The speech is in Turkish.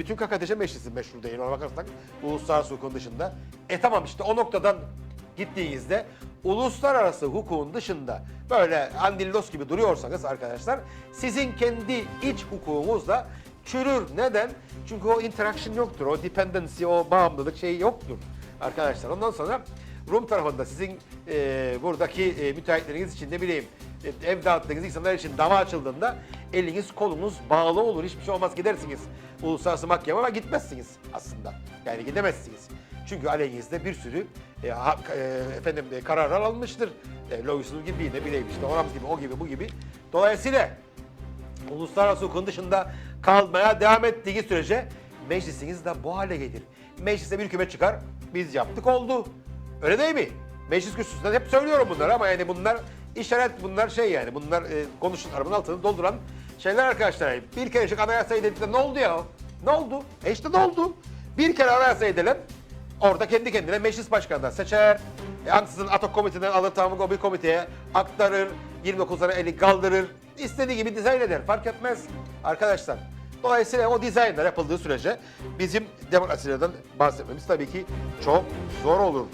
bütün KKTC meclisi meşru değil ona bakarsak uluslararası hukukun dışında. E tamam işte o noktadan gittiğinizde uluslararası hukukun dışında böyle andillos gibi duruyorsanız arkadaşlar sizin kendi iç hukukunuzla çürür. Neden? Çünkü o interaction yoktur. O dependency, o bağımlılık şeyi yoktur arkadaşlar. Ondan sonra Rum tarafında sizin e, buradaki e, müteahhitleriniz için ne bileyim ev dağıttığınız insanlar için dava açıldığında eliniz kolunuz bağlı olur. Hiçbir şey olmaz gidersiniz uluslararası mahkeme ama gitmezsiniz aslında. Yani gidemezsiniz. Çünkü aleyhinizde bir sürü e, hak, e, efendim e, kararlar alınmıştır. E, Loyusun gibi ne bileyim işte Orams gibi o gibi bu gibi. Dolayısıyla uluslararası hukukun dışında kalmaya devam ettiği sürece meclisiniz de bu hale gelir. Mecliste bir hükümet çıkar, biz yaptık oldu. Öyle değil mi? Meclis kürsüsünden hep söylüyorum bunları ama yani bunlar işaret, bunlar şey yani bunlar e, konuşun arabanın altını dolduran şeyler arkadaşlar. Bir kerecik anayasayı dedikleri ne oldu ya? Ne oldu? E işte ne oldu? Bir kere anayasayı edelim, Orada kendi kendine meclis başkanından seçer. E, ansızın atok komiteden alır tamamı o bir komiteye aktarır. 29 tane eli kaldırır. istediği gibi dizayn eder. Fark etmez arkadaşlar. Dolayısıyla o dizaynlar yapıldığı sürece bizim demokrasilerden bahsetmemiz tabii ki çok zor olur.